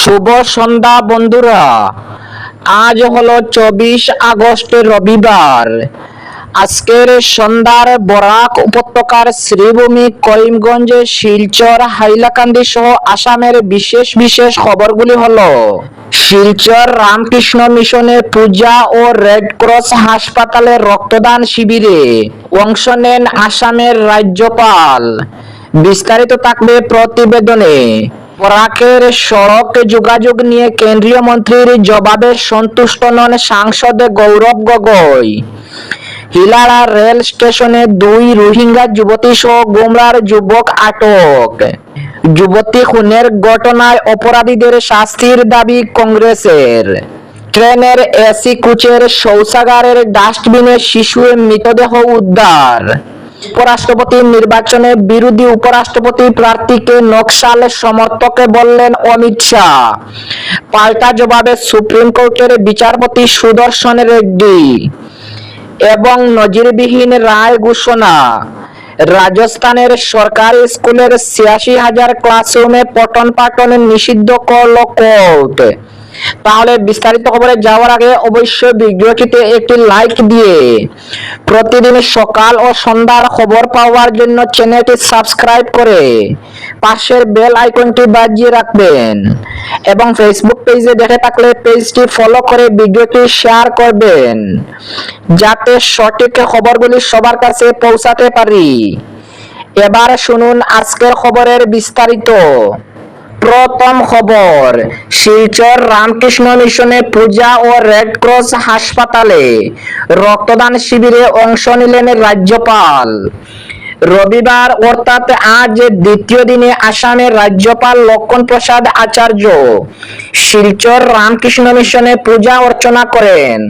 শুভ সন্ধ্যা, বন্ধুরা। আজ হলো চব্বিশ আগস্ট, রবিবার। আজকের সন্ধ্যার বরাক উপত্যকার শ্রীভূমি করিমগঞ্জ, শিলচর, হাইলাকান্দি সহ আসামের বিশেষ বিশেষ খবরগুলি হলো, শিলচর রামকৃষ্ণ মিশনে পূজা ও রেড ক্রস হাসপাতালে রক্তদান শিবিরে অংশ নেন আসামের রাজ্যপাল। বিস্তারিত থাকবে প্রতিবেদনে। বরাকের সড়ক যোগাযোগ নিয়ে কেন্দ্রীয় মন্ত্রীর জবাবে সন্তুষ্ট নন সাংসদ গৌরব গগৈ। হিলাড়া রেল স্টেশনে দুই রোহিঙ্গা যুবতী সহ গুমরার যুবক আটক। যুবতী খুনের ঘটনায় অপরাধীদের শাস্তির দাবি কংগ্রেসের। ট্রেনের এসি কোচের শৌচাগারের ডাস্টবিনে শিশুর মৃতদেহ উদ্ধার। উপরাষ্ট্রপতি নির্বাচনে বিরোধী উপরাষ্ট্রপতি প্রার্থীকে নকশাল সমর্থকে বললেন অমিত শাহ। পাল্টা জবাবে সুপ্রিম কোর্টের বিচারপতি সুদর্শন রেড্ডি এবং নজিরবিহীন রায় ঘোষণা। রাজস্থানের সরকারি স্কুলের ছিয়াশি হাজার ক্লাসরুমে পঠন পাঠন নিষিদ্ধ করল কোর্ট। তাহলে বিস্তারিত খবরে যাওয়ার আগে অবশ্যই ভিডিওটিতে একটি লাইক দিয়ে প্রতিদিন সকাল ও সন্ধ্যার খবর পাওয়ার জন্য চ্যানেলটি সাবস্ক্রাইব করে পাশের বেল আইকনটি বাজিয়ে রাখবেন এবং ফেসবুক পেজে দেখে থাকলে পেজটি ফলো করে ভিডিওটি শেয়ার করবেন যাতে সঠিক খবরগুলি সবার কাছে পৌঁছাতে পারি। এবার শুনুন আজকের খবরের বিস্তারিত। প্রথম খবর শিলচর রামকৃষ্ণ মিশনে পূজা ও রেড হাসপাতালে রক্তদান শিবিরে অংশ নিলেন রাজ্যপাল। রবিবার অর্থাৎ আজ দ্বিতীয় দিনে আসামের রাজ্যপাল লক্ষণ প্রসাদ আচার্য শিলচর রামকৃষ্ণ মিশনে পূজা অর্চনা করেন।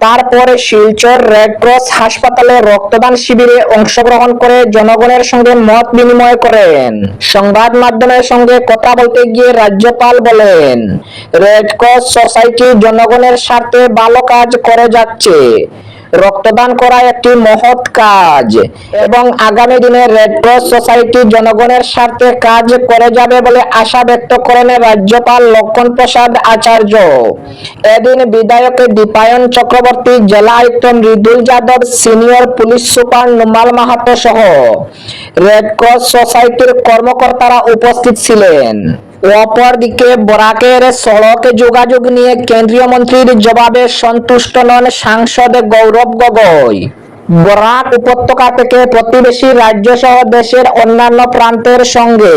তারপরে শিলচর রেডক্রস হাসপাতালে রক্তদান শিবিরে অংশগ্রহণ করে জনগণের সঙ্গে মত বিনিময় করেন। সংবাদ মাধ্যমের সঙ্গে কথা বলতে গিয়ে রাজ্যপাল বলেন রেডক্রস সোসাইটি জনগণের স্বার্থে ভালো কাজ করে যাচ্ছে। রক্তদান করা একটি মহৎ কাজ। এবং আগামী দিনে রেড ক্রস সোসাইটি জনগণের স্বার্থে কাজ করে যাবে বলে আশা ব্যক্ত করেন রাজ্যপাল লক্ষণ প্রসাদ আচার্য। এদিন বিধায়ক দীপায়ন চক্রবর্তী, জেলা আয়ুক্ত Mridul Yadav, senior police super Numal Mahato সহ রেড ক্রস সোসাইটির কর্মকর্তারা উপস্থিত ছিলেন। অপরদিকে বরাকের সড়ক যোগাযোগ নিয়ে কেন্দ্রীয় মন্ত্রীর জবাবে সন্তুষ্ট নন সাংসদ গৌরব গগৈ। বরাক উপত্যকা থেকে প্রতিবেশী রাজ্য সহ দেশের অন্যান্য প্রান্তের সঙ্গে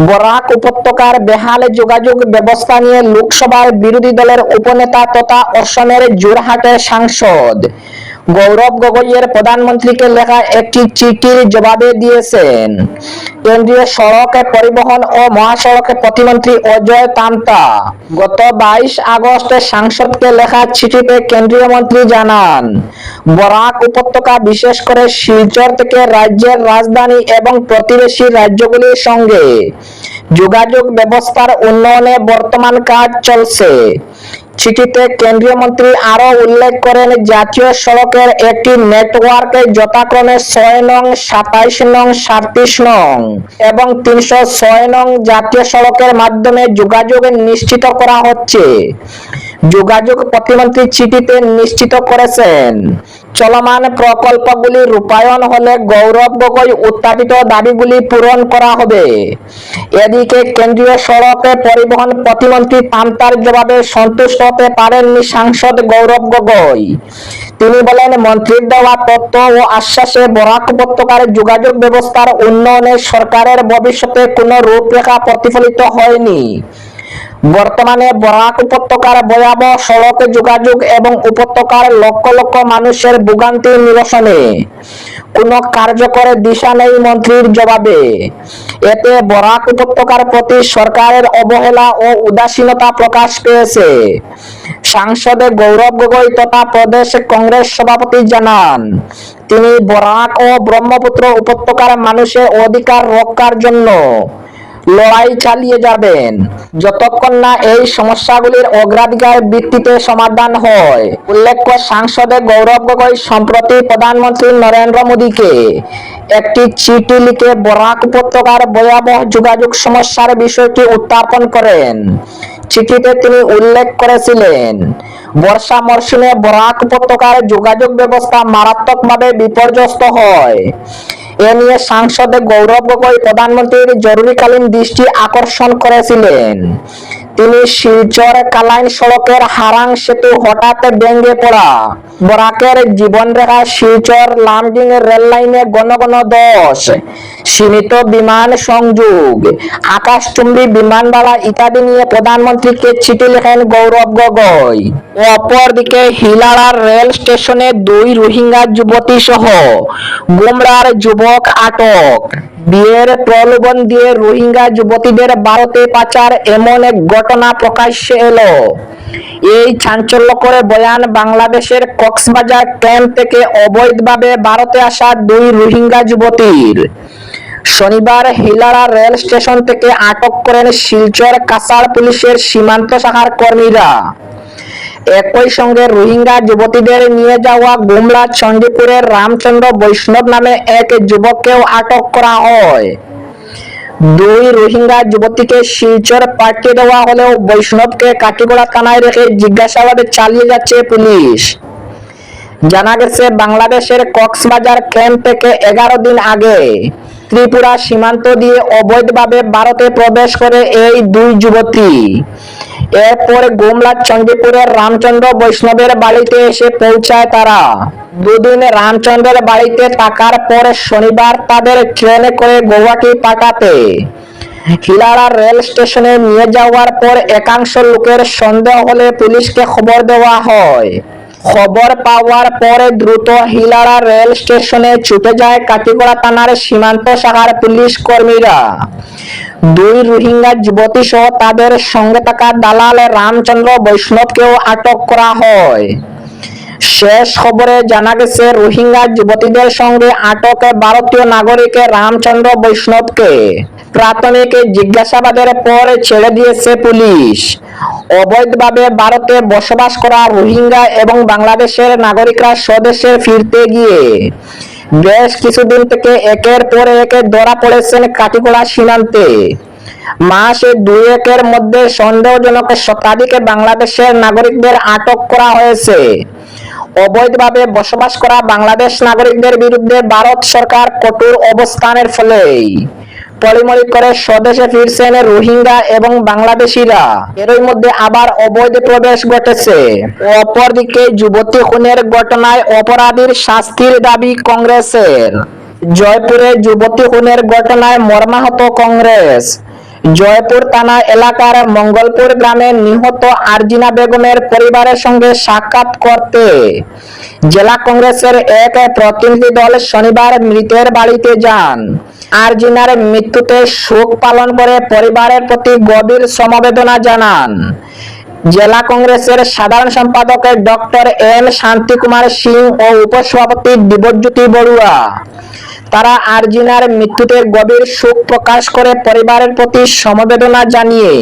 বরাক উপত্যকার বেহাল যোগাযোগ ব্যবস্থা নিয়ে লোকসভার বিরোধী দলের উপনেতা তথা অসমের জোরহাটের সাংসদ গৌরব গগৈয়ের প্রধানমন্ত্রীকে লেখা একটি চিঠির জবাবে দিয়েছেন। কেন্দ্রীয় সড়ক পরিবহন ও মহাসড়ক প্রতিমন্ত্রী অজয় তামতা গত বাইশ আগস্ট সাংসদকে লেখা চিঠিতে কেন্দ্রীয় মন্ত্রী জানান, বরাক উপত্যকা বিশেষ করে শিলচর থেকে রাজ্যের রাজধানী এবং প্রতিবেশী রাজ্যগুলির সঙ্গে যোগাযোগ ব্যবস্থার উন্নয়নে বর্তমান কাজ চলছে। চিঠিতে কেন্দ্রীয় মন্ত্রী আরও উল্লেখ করেন, জাতীয় সড়কের একটি নেটওয়ার্কে যথাক্রমে ছয় নং সাতাইশ নং সাতত্রিশ নং এবং তিনশো ছয় নং জাতীয় সড়কের মাধ্যমে যোগাযোগ নিশ্চিত করা হচ্ছে। যোগাযোগ প্রতিমন্ত্রী চিঠিতে নিশ্চিত করেছেন। চলমান প্রকল্পগুলি রূপায়ণ হলে গৌরব গগৈ উত্থাপিত দাবিগুলি পূরণ করা হবে। এদিকে কেন্দ্রীয় সড়কে পরিবহন প্রতিমন্ত্রী তান্তার জবাবে সন্তুষ্ট হতে পারেননি সাংসদ গৌরব গগৈ। তিনি বলেন মন্ত্রীর দেওয়া তথ্য ও আশ্বাসে বরাক উপত্যকার যোগাযোগ ব্যবস্থার উন্নয়নে সরকারের ভবিষ্যতে কোনো রূপরেখা প্রতিফলিত হয়নি। বর্তমানে বরাক উপত্যকার ভয়াবহ সড়ক যোগাযোগ এবং উপত্যকার লক্ষ লক্ষ মানুষের ভোগান্তি নিরসনে। কোনো কার্যকর দিশা নেই মন্ত্রীর জবাবে। এতে বরাক উপত্যকার প্রতি সরকারের অবহেলা ও উদাসীনতা প্রকাশ পেয়েছে। সাংসদে গৌরব গগৈ তথা প্রদেশ কংগ্রেস সভাপতি জানান, তিনি বরাক ও ব্রহ্মপুত্র উপত্যকার মানুষের অধিকার রক্ষার জন্য লড়াই চালিয়ে যাবেন। যতক্ষণ না এই সমস্যাগুলির অগ্রাধিকার ভিত্তিতে সমাধান হয়, উল্লেখ্য সাংসদে গৌরব গগৈ সম্প্রতি প্রধানমন্ত্রী নরেন্দ্র মোদীকে একটি চিঠি লিখে বরাক উপত্যকার ভয়াবহ যোগাযোগ সমস্যার বিষয়টি উত্থাপন করেন। চিঠিতে তিনি উল্লেখ করেছিলেন, বর্ষা মরশুমে বরাক উপত্যকার যোগাযোগ ব্যবস্থা মারাত্মকভাবে বিপর্যস্ত হয়। এ নিয়ে সাংসদে গৌরব গগৈ প্রধানমন্ত্রীর জরুরিকালীন দৃষ্টি আকর্ষণ করেছিলেন। তিনি শিলচর কালাইন সড়কের হারাং সেতু হঠাৎ ভেঙে পড়া। বরাকের জীবনরেখা শিলচর লামডিং রেল লাইনে গণ ঘন দশ। সীমিত বিমান সংযোগ। আকাশচুম্বী বিমানবালা ইত্যাদি নিয়ে প্রধানমন্ত্রীকে চিঠি লেখেন গৌরব গগৈ। অপরদিকে হিলাড়ার রেল স্টেশনে দুই রোহিঙ্গা যুবতী সহ গুমরার যুবক আটক। বিয়ের প্রলোভন দিয়ে রোহিঙ্গা যুবতীদের ভারতে পাচার এমন এক ঘটনা প্রকাশ্যে এলো। এই চাঞ্চল্যকর বয়ান বাংলাদেশের কক্সবাজার ক্যাম্প থেকে অবৈধভাবে ভারতে আসা দুই রোহিঙ্গা যুবতীর। শনিবার হিলারা রেল স্টেশন থেকে আটক করেন শিলচর কাছাড় পুলিশের সীমান্ত শাখার কর্মীরা। একই সঙ্গে রোহিঙ্গা যুবতীদের নিয়ে যাওয়া গুমলা চণ্ডীপুরের রামচন্দ্র বৈষ্ণব নামে এক যুবককেও আটক করা হয়। দুই রোহিঙ্গা যুবতীকে শিলচর পাঠিয়ে দেওয়া হলেও বৈষ্ণবকে কাটিগড়া থানায় রেখে জিজ্ঞাসাবাদ চালিয়ে যাচ্ছে পুলিশ। জানা গেছে, বাংলাদেশের কক্সবাজার ক্যাম্প থেকে এগারো দিন আগে ত্রিপুরা সীমান্ত দিয়ে অবৈধভাবে ভারতে প্রবেশ করে এই দুই যুবতী। এরপর গুমলা চণ্ডীপুরের রামচন্দ্র বৈষ্ণবের বাড়িতে এসে পৌঁছায় তারা। দুদিন রামচন্দ্রের বাড়িতে থাকার পর শনিবার তাদের ট্রেনে করে গৌহাটি পাঠাতে হিলাড়া রেল স্টেশনে নিয়ে যাওয়ার পর একাংশ লোকের সন্দেহ হলে পুলিশকে খবর দেওয়া হয়। খবর পাওয়ার পরে দ্রুত হিলারা রেল স্টেশনে ছুটে যায় কাটিগড়া থানার সীমান্ত শাখার পুলিশ কর্মীরা। দুই রোহিঙ্গা যুবতী সহ তাদের সঙ্গে থাকা দালাল রামচন্দ্র বৈষ্ণবকেও আটক করা হয়। শেষ খবরে জানা গেছে, রোহিঙ্গা যুবতীদের সঙ্গে আটক ভারতীয় নাগরিক রামচন্দ্র বৈষ্ণবকে। প্রাথমিক জিজ্ঞাসাবাদের পর ছেড়ে দিয়েছে পুলিশ। অবৈধভাবে ভারতে বসবাস করা রোহিঙ্গা এবং বাংলাদেশের নাগরিকরা স্বদেশে ফিরতে গিয়ে বেশ কিছুদিন থেকে একের পর এক ধরা পড়েছেন কাটিগড়া সীমান্তে। মাস দুই একের মধ্যে সন্দেহজনক শতাধিক বাংলাদেশের নাগরিকদের আটক করা হয়েছে। অবৈধভাবে বসবাস করা বাংলাদেশ নাগরিকদের বিরুদ্ধে ভারত সরকার কঠোর অবস্থানের ফলেই পরিমরি করে স্বদেশে ফিরছেন রোহিঙ্গা এবং বাংলাদেশিরা। এরই মধ্যে আবার অবৈধ প্রবেশ ঘটেছে। অপরদিকে যুবতী খুনের ঘটনায় অপরাধীর শাস্তির দাবি কংগ্রেসের। জয়পুরে যুবতী খুনের ঘটনায় মর্মাহত কংগ্রেস। জয়পুর থানা এলাকার মঙ্গলপুর গ্রামে নিহত আরজিনা বেগমের পরিবারের সঙ্গে সাক্ষাৎ করতে জেলা কংগ্রেসের এক প্রতিনিধি দল শনিবার মৃতের বাড়িতে যান। আরজিনার মৃত্যুতে শোক পালন করে পরিবারের প্রতি গভীর সমবেদনা জানান। জেলা কংগ্রেসের সাধারণ সম্পাদক ডক্টর এন শান্তিকুমার সিং ও উপসভাপতি দিবজ্যোতি বড়ুয়া। তারা আরজিনার মৃত্যুতে গভীর শোক প্রকাশ করে পরিবারের প্রতি সমবেদনা জানিয়ে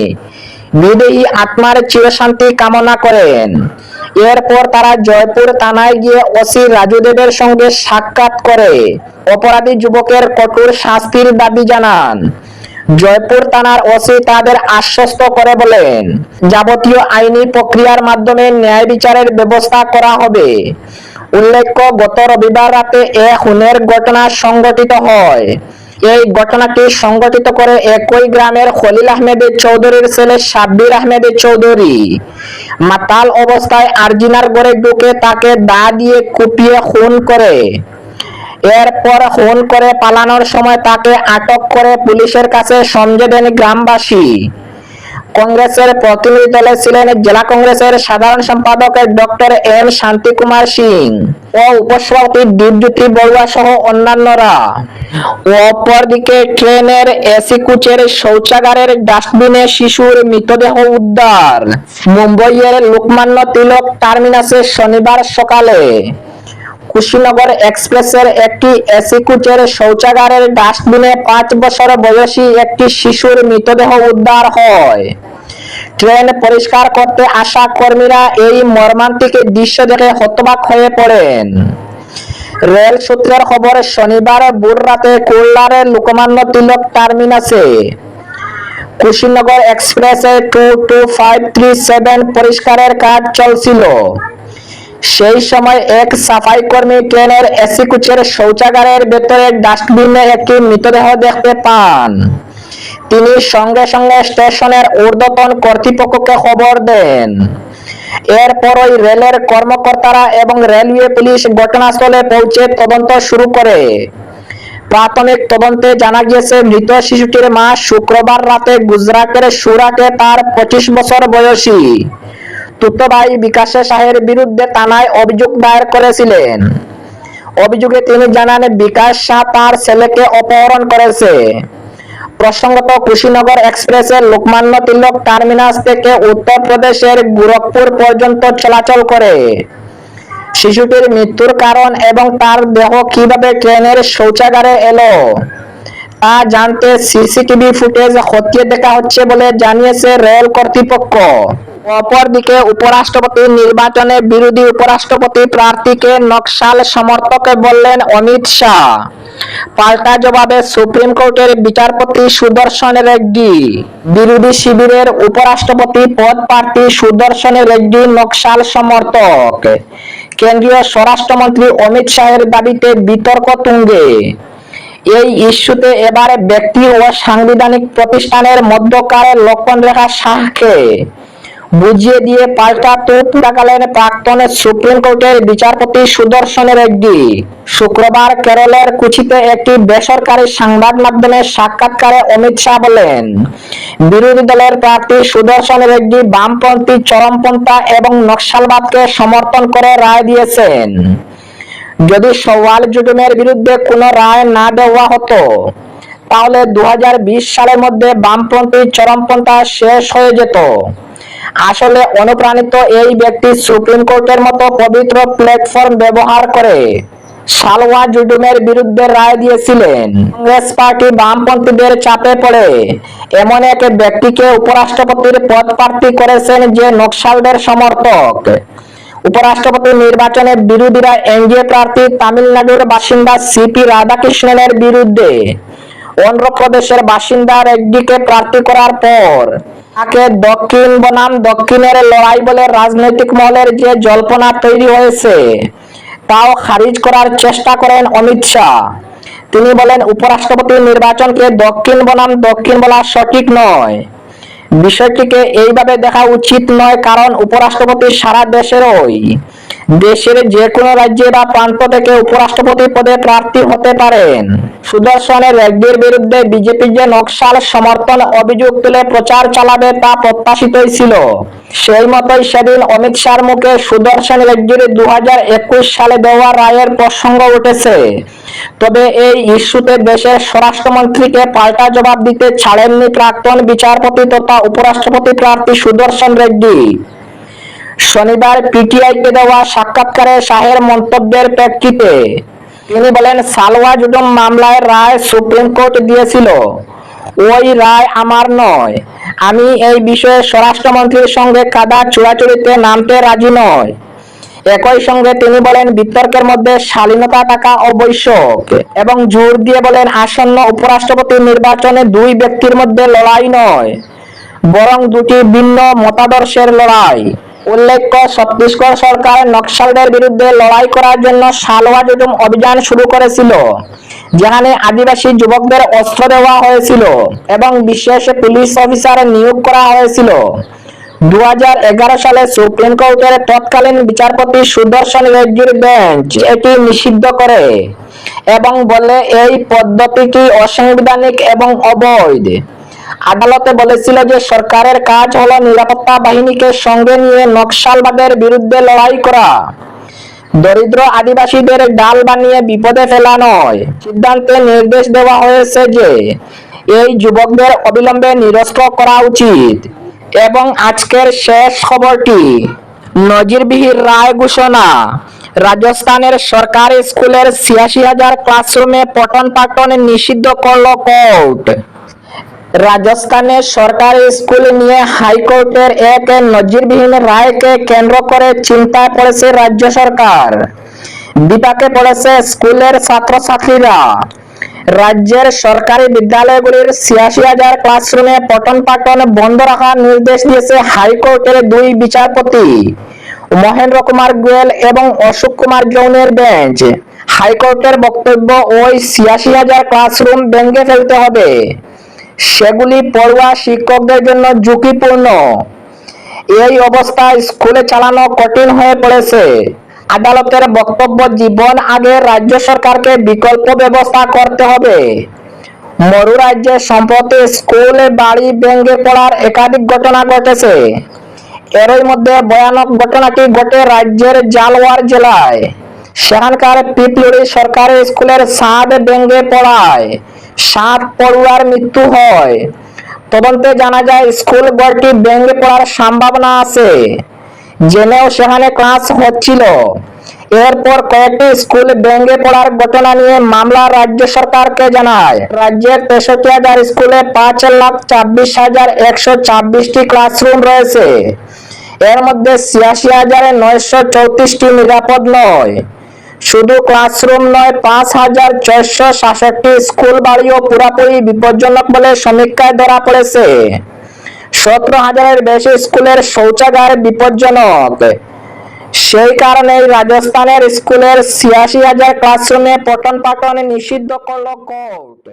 বিদেহী আত্মার চিরশান্তি কামনা করেন। এরপর তারা জয়পুর থানায় গিয়ে ওসি রাজুদেবের সঙ্গে সাক্ষাৎ করে। অপরাধী যুবকের কঠোর শাস্তির দাবি জানান। জয়পুর থানার ওসি তাদের আশ্বস্ত করে বলেন, যাবতীয় আইনি প্রক্রিয়ার মাধ্যমে ন্যায় বিচারের ব্যবস্থা করা হবে। উল্লেখ্য, গত রবিবার রাতে এ খুনের ঘটনা সংঘটিত হয়। এই ঘটনাটি সংঘটিত করে একই গ্রামের খলিল আহমেদের চৌধুরীর ছেলে সাব্বির আহমেদ চৌধুরী মাতাল অবস্থায় আরজিনার ঘরে ঢুকে, তাকে দা দিয়ে কুপিয়ে খুন করে এরপর খুন করে পালানোর সময় তাকে আটক করে পুলিশের কাছে সমঝে দেন গ্রামবাসী কংগ্রেসের প্রতিনিধি দলে ছিলেন জেলা কংগ্রেসের সাধারণ সম্পাদক ডক্টর এম শান্তি কুমার সিং ও উপসভাপতি দীপজ্যোতি বড়ুয়া সহ অন্যান্যরা। অপরদিকে ট্রেনের এসি কোচের শৌচাগারের ডাস্টবিনে শিশুর মৃতদেহ উদ্ধার। মুম্বইয়ের লোকমান্য তিলক টার্মিনাসে শনিবার সকালে কুশীনগর এক্সপ্রেসের একটি এসি কোচের শৌচাগারের ডাস্টবিনে পাঁচ বছর বয়সী একটি শিশুর মৃতদেহ উদ্ধার হয়। ট্রেন পরিষ্কার করতে আসা কর্মীরা এই মর্মান্তিক দৃশ্য দেখে হতবাক হয়ে পড়েন। রেল সূত্রের খবর, শনিবার ভোর রাতে কোল্লারের লোকমান্য তিলক টার্মিনাসে কুশীনগর এক্সপ্রেসে two two five three seven পরিষ্কারের কাজ চলছিল। সেই সময় এক সাফাই কর্মী ট্রেনের এসি কোচের শৌচাগারের ভেতরে ডাস্টবিনে একটি মৃতদেহ দেখতে পান। তিনি সঙ্গে সঙ্গে স্টেশনের ঊর্ধ্বতন কর্তৃপক্ষকে খবর দেন। এরপরই রেলের কর্মকর্তারা এবং রেলওয়ে পুলিশ ঘটনাস্থলে পৌঁছে তদন্ত শুরু করে। প্রাথমিক তদন্তে জানা গিয়েছে, মৃত শিশুটির মা শুক্রবার রাতে গুজরাটের সুরাটে তার পঁচিশ বছর বয়সী। তুতো ভাই বিকাশে শাহের বিরুদ্ধে থানায় অভিযোগ দায়ের করেছিলেন। অভিযোগে তিনি জানান, বিকাশ শাহ তার ছেলেকে অপহরণ করেছে। প্রসঙ্গত, কুশীনগর এক্সপ্রেসের লোকমান্য তিলক টার্মিনাস থেকে উত্তরপ্রদেশের গোরখপুর পর্যন্ত চলাচল করে। শিশুটির মৃত্যুর কারণ এবং তার দেহ কীভাবে ট্রেনের শৌচাগারে এলো, তা জানতে সিসিটিভি ফুটেজ খতিয়ে দেখা হচ্ছে বলে জানিয়েছে রেল কর্তৃপক্ষ। অপরদিকে উপরাষ্ট্রপতি নির্বাচনে বিরোধী উপরাষ্ট্রপতি প্রার্থীকে নকশাল সমর্থক বললেন অমিত শাহ। পাল্টা জবাবে সুপ্রিম কোর্টের বিচারপতি সুদর্শন রেড্ডি বিরোধী শিবিরের উপরাষ্ট্রপতি পদ প্রার্থী সুদর্শন রেড্ডি নকশাল সমর্থক। কেন্দ্রীয় স্বরাষ্ট্রমন্ত্রী অমিত শাহের দাবিতে বিতর্ক তুঙ্গে। এই ইস্যুতে এবারে ব্যক্তি ও সাংবিধানিক প্রতিষ্ঠানের মধ্যকার লক্ষণ রেখা শাহকে বুঝিয়ে দিয়ে পাল্টা তোপ লাগালেন প্রাক্তন সুপ্রিম কোর্টের বিচারপতি সুদর্শন রেড্ডি শুক্রবার কেরলের কুচিতে একটি বেসরকারি সংবাদ মাধ্যমে সাক্ষাৎকারে অমিত শাহ বলেন, বিরোধী দলের প্রার্থী সুদর্শন রেড্ডি বামপন্থী চরমপন্থা এবং নকশালবাদকে সমর্থন করে রায় দিয়েছেন। যদি সওয়াল জুডুমের বিরুদ্ধে কোনো রায় না দেওয়া হতো, তাহলে দু হাজার বিশ সালের মধ্যে বামপন্থী চরমপন্থা শেষ হয়ে যেত। আসলে অনুপ্রাণিত এই ব্যক্তি সুপ্রিম কোর্টের মতো পবিত্র প্ল্যাটফর্ম ব্যবহার করে সালওয়া জুডুমের বিরুদ্ধে রায় দিয়েছিলেন। কংগ্রেস পার্টি বামপন্থীদের চাপে পড়ে। এমন এক ব্যক্তিকে উপরাষ্ট্রপতির পদ প্রার্থী করেছেন যে নকশালদের সমর্থক। উপরাষ্ট্রপতি নির্বাচনে বিরোধীরা এনডিএ প্রার্থী তামিলনাড়ুর বাসিন্দা সিপি রাধাকৃষ্ণনের বিরুদ্ধে অন্ধ্রপ্রদেশের বাসিন্দা রেড্ডিকে প্রার্থী করার পর তাকে দক্ষিণ বনাম, দক্ষিণের লড়াই বলে রাজনৈতিক মহলের যে জল্পনা তৈরি হয়েছে, তাও খারিজ করার চেষ্টা করেন অমিত শাহ। তিনি বলেন, উপরাষ্ট্রপতি নির্বাচনকে দক্ষিণ বনাম, দক্ষিণ বলা সঠিক নয়। বিষয়টিকে এইভাবে দেখা উচিত নয় কারণ উপরাষ্ট্রপতি সারা দেশেরই দেশের যে কোনো রাজ্যে বা প্রান্ত থেকে উপরাষ্ট্রপতি পদে প্রার্থী হতে পারেন। সুদর্শনের রেড্ডির বিরুদ্ধে বিজেপি যে নকশাল সমর্থন অভিযোগ তুলে প্রচার চালাবে তা প্রত্যাশিতই ছিল। সেই মতোই সেদিন অমিত শাহর মুখে সুদর্শন রেড্ডির দু সালে দেওয়া রায়ের প্রসঙ্গ উঠেছে। তবে এই ইস্যুতে দেশের স্বরাষ্ট্রমন্ত্রীকে পাল্টা জবাব দিতে ছাড়েননি প্রাক্তন বিচারপতি তথা উপরাষ্ট্রপতি প্রার্থী সুদর্শন রেড্ডি। শনিবার পিটিআইকে দেওয়া সাক্ষাৎকারে শাহের মন্তব্যের প্রেক্ষিতে তিনি বলেন সালওয়া জুডুম মামলায় রায় সুপ্রিম কোর্ট দিয়েছিল। ওই রায় আমার নয়। আমি এই বিষয়ে স্বরাষ্ট্রমন্ত্রীর সঙ্গে কাদা চূড়াচুড়িতে নামতে রাজি নয় একই সঙ্গে তিনি বলেন, বিতর্কের মধ্যে শালীনতা থাকা আবশ্যক এবং জোর দিয়ে বলেন, আসন্ন উপরাষ্ট্রপতি নির্বাচনে দুই ব্যক্তির মধ্যে লড়াই নয়, বরং দুটি ভিন্ন মতাদর্শের লড়াই। উল্লেখ্য, ছত্তিশগড় সরকার নকশালদের বিরুদ্ধে লড়াই করার জন্য সালোয়া জুজুম অভিযান শুরু করেছিল, যেখানে আদিবাসী যুবকদের অস্ত্র দেওয়া হয়েছিল এবং বিশেষ পুলিশ অফিসার নিয়োগ করা হয়েছিল। দু হাজার এগারো সালে সুপ্রিম কোর্টের তৎকালীন বিচারপতি সুদর্শন রেড্ডির বেঞ্চ এটি নিষিদ্ধ করে এবং বলে, এই পদ্ধতিটি অসাংবিধানিক এবং অবৈধ। আদালতে বলেছিল যে সরকারের কাজ হলো নিরাপত্তা বাহিনীকে সঙ্গে নিয়ে নকশালবাদের বিরুদ্ধে লড়াই করা। দরিদ্র আদিবাসীদের ডাল বানিয়ে বিপদে ফেলা নয়। সিদ্ধান্তে নির্দেশ দেওয়া হয়েছে যে এই যুবকদের অবিলম্বে নিরস্ত্র করা উচিত। এবং আজকের শেষ খবরটি, নজিরবিহীন রায় ঘোষণা। রাজস্থানের সরকারি স্কুলের ছিয়াশি হাজার ক্লাসরুমে পঠন পাঠন নিষিদ্ধ করল কোর্ট। রাজস্থানের সরকারি স্কুল নিয়ে হাইকোর্টের এক নজিরবিহীন রায়কে কেন্দ্র করে চিন্তায় পড়েছে রাজ্য সরকার। বিপাকে পড়েছে স্কুলের ছাত্রছাত্রীরা। রাজ্যের সরকারি বিদ্যালয়গুলির ছিয়াশি হাজার ক্লাসরুমে পঠন পাঠন বন্ধ রাখার নির্দেশ দিয়েছে হাইকোর্টের দুই বিচারপতি, মহেন্দ্র কুমার গোয়েল এবং অশোক কুমার জৌনের বেঞ্চ। হাইকোর্টের বক্তব্য, ওই ছিয়াশি হাজার ক্লাসরুম ভেঙে ফেলতে হবে। সেগুলি পড়ুয়া শিক্ষকদের জন্য ঝুঁকিপূর্ণ। এই অবস্থায় স্কুলে চালানো কঠিন হয়ে পড়েছে। আদালতের বক্তব্য, জীবন আগে রাজ্য সরকারকে বিকল্প ব্যবস্থা করতে হবে। মরু রাজ্যে সম্প্রতি স্কুলে বাড়ি ভেঙে পড়ার একাধিক ঘটনা ঘটেছে। এরই মধ্যে ভয়ানক ঘটনাটি ঘটে রাজ্যের জালওয়ার জেলায়। সেখানকার পিপলুড়ি সরকারি স্কুলের ছাদ ভেঙে পড়ায়। সাত পড়ুয়ার মৃত্যু হয়। তদন্তে জানা যায়, স্কুল ঘরটি ভেঙে পড়ার সম্ভাবনা আছে। জেনেও সেখানে ক্লাস হচ্ছিল। এরপর কয়েকটি স্কুল ভেঙে পড়ার ঘটনা নিয়ে মামলা রাজ্য সরকারকে জানায়। রাজ্যের তেষট্টি হাজার স্কুলে পাঁচ লাখ ছাব্বিশ হাজার একশো ছাব্বিশটি ক্লাসরুম রয়েছে। এর মধ্যে ছিয়াশি হাজার নয়শো চৌত্রিশটি নিরাপদ নয়। শুধু ক্লাসরুম নয়, পাঁচ হাজার ছয়শো সাতষট্টি স্কুল বাড়িও পুরাপুরি বিপজ্জনক বলে সমীক্ষায় ধরা পড়েছে। সতেরো হাজারের বেশি স্কুলের শৌচাগার বিপজ্জনক। সেই কারণে রাজস্থানের স্কুলের ছিয়াশি হাজার ক্লাসরুমে পঠন পাঠন নিষিদ্ধ করল কোর্ট।